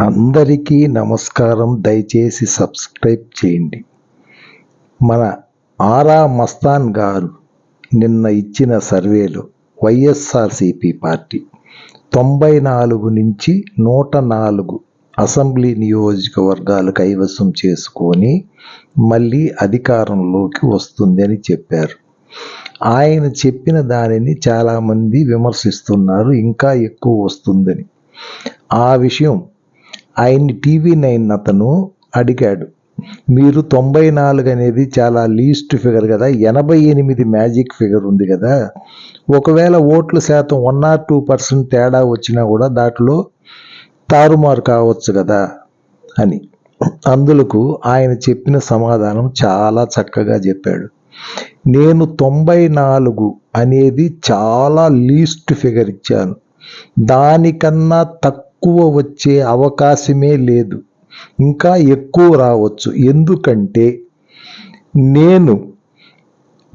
అందరికీ నమస్కారం. దయచేసి సబ్స్క్రైబ్ చేయండి. మన ఆరా మస్తాన్ గారు నిన్న ఇచ్చిన సర్వేలో వైఎస్ఆర్సిపి పార్టీ తొంభై నాలుగు నుంచి నూట నాలుగు అసెంబ్లీ నియోజకవర్గాలు కైవసం చేసుకొని మళ్ళీ అధికారంలోకి వస్తుంది అని చెప్పారు. ఆయన చెప్పిన దానిని చాలామంది విమర్శిస్తున్నారు. ఇంకా ఎక్కువ వస్తుందని. ఆ విషయం ఆయన్ని టీవీ నైన్ అతను అడిగాడు మీరు తొంభై నాలుగు అనేది చాలా లీస్ట్ ఫిగర్ కదా ఎనభై ఎనిమిది మ్యాజిక్ ఫిగర్ ఉంది కదా ఒకవేళ ఓట్ల శాతం వన్ ఆర్ టూ పర్సెంట్ తేడా వచ్చినా కూడా దాంట్లో తారుమారు కావచ్చు కదా అని. అందులకు ఆయన చెప్పిన సమాధానం చాలా చక్కగా చెప్పాడు. నేను తొంభై నాలుగు అనేది చాలా లీస్ట్ ఫిగర్ ఇచ్చాను. దానికన్నా తక్కువ తక్కువ వచ్చే అవకాశమే లేదు. ఇంకా ఎక్కువ రావచ్చు. ఎందుకంటే నేను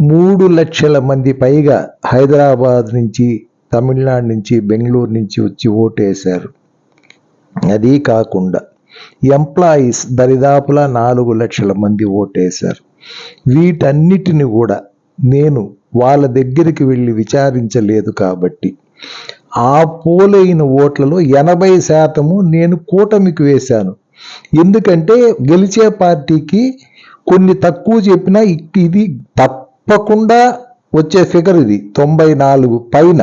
మూడు లక్షల మంది పైగా హైదరాబాద్ నుంచి తమిళనాడు నుంచి బెంగళూరు నుంచి వచ్చి ఓటేశారు. అది కాకుండా ఎంప్లాయీస్ దరిదాపులా నాలుగు లక్షల మంది ఓటేశారు. వీటన్నిటిని కూడా నేను వాళ్ళ దగ్గరికి వెళ్ళి విచారించలేదు కాబట్టి ఆ పోలైన ఓట్లలో ఎనభై శాతము నేను కూటమికి వేశాను. ఎందుకంటే గెలిచే పార్టీకి కొన్ని తక్కువ చెప్పినా ఇది తప్పకుండా వచ్చే ఫిగర్ ఇది తొంభై నాలుగు పైన.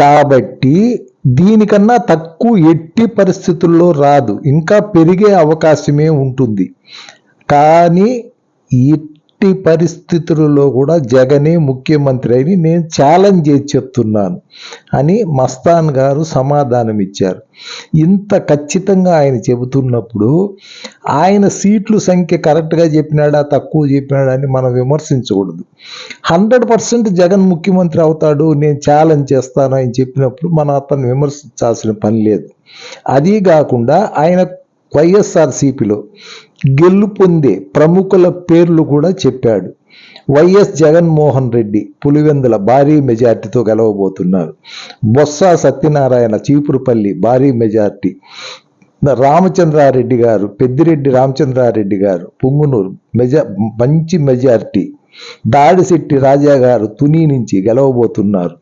కాబట్టి దీనికన్నా తక్కువ ఎట్టి పరిస్థితుల్లో రాదు. ఇంకా పెరిగే అవకాశమే ఉంటుంది. కానీ ఎట్టి పరిస్థితులలో కూడా జగనే ముఖ్యమంత్రి అని నేను ఛాలెంజ్ చేసి చెప్తున్నాను అని మస్తాన్ గారు సమాధానం ఇచ్చారు. ఇంత ఖచ్చితంగా ఆయన చెబుతున్నప్పుడు ఆయన సీట్లు సంఖ్య కరెక్ట్గా చెప్పినాడా తక్కువ చెప్పినాడా అని మనం విమర్శించకూడదు. హండ్రెడ్ పర్సెంట్ జగన్ ముఖ్యమంత్రి అవుతాడు నేను ఛాలెంజ్ చేస్తాను అని చెప్పినప్పుడు మనం అతను విమర్శించాల్సిన పని లేదు. అది కాకుండా ఆయన వైఎస్ఆర్సీపీలో గెల్లు పొందే ప్రముఖుల పేర్లు కూడా చెప్పాడు. వైఎస్ జగన్మోహన్ రెడ్డి పులివెందుల భారీ మెజార్టీతో గెలవబోతున్నారు. బొత్స సత్యనారాయణ చీపురుపల్లి భారీ మెజార్టీ. రామచంద్రారెడ్డి గారు పెద్దిరెడ్డి రామచంద్రారెడ్డి గారు పుంగునూరు మెజా మంచి మెజార్టీ. దాడిశెట్టి రాజా గారు తుని నుంచి గెలవబోతున్నారు.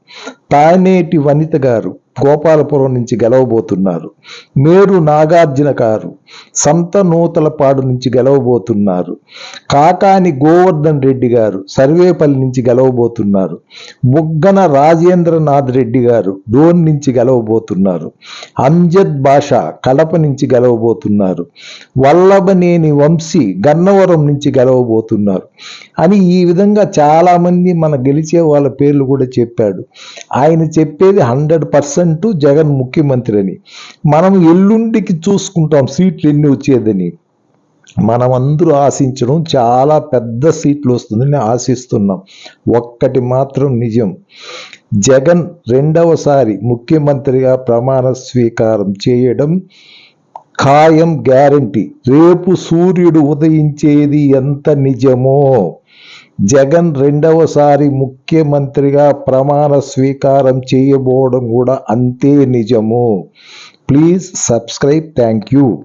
తానేటి వనిత గారు గోపాలపురం నుంచి గెలవబోతున్నారు. మేరు నాగార్జున గారు సంత నూతలపాడు నుంచి గెలవబోతున్నారు. కాకాని గోవర్ధన్ రెడ్డి గారు సర్వేపల్లి నుంచి గెలవబోతున్నారు. బుగ్గన రాజేంద్రనాథ్ రెడ్డి గారు డోన్ నుంచి గెలవబోతున్నారు. అంజద్ బాషా కడప నుంచి గెలవబోతున్నారు. వల్లభనేని వంశీ గన్నవరం నుంచి గెలవబోతున్నారు. అని ఈ విధంగా చాలామంది మన గెలిచే వాళ్ళ పేర్లు కూడా చెప్పాడు. ఆయన చెప్పేది హండ్రెడ్ పర్సెంట్ జగన్ ముఖ్యమంత్రి అని. మనం ఎల్లుండికి చూసుకుంటాం సీట్లు ఎన్ని వచ్చేదని. మనం అందరూ ఆశించడం చాలా పెద్ద సీట్లు వస్తుందని ఆశిస్తున్నాం. ఒక్కటి మాత్రం నిజం. జగన్ రెండవసారి ముఖ్యమంత్రిగా ప్రమాణ స్వీకారం చేయడం ఖాయం గ్యారంటీ. రేపు సూర్యుడు ఉదయించేది ఎంత నిజమో? జగన్ రెండవసారి ముఖ్యమంత్రిగా ప్రమాణ స్వీకారం చేయబోవడం కూడా అంతే నిజము? Please subscribe. Thank you.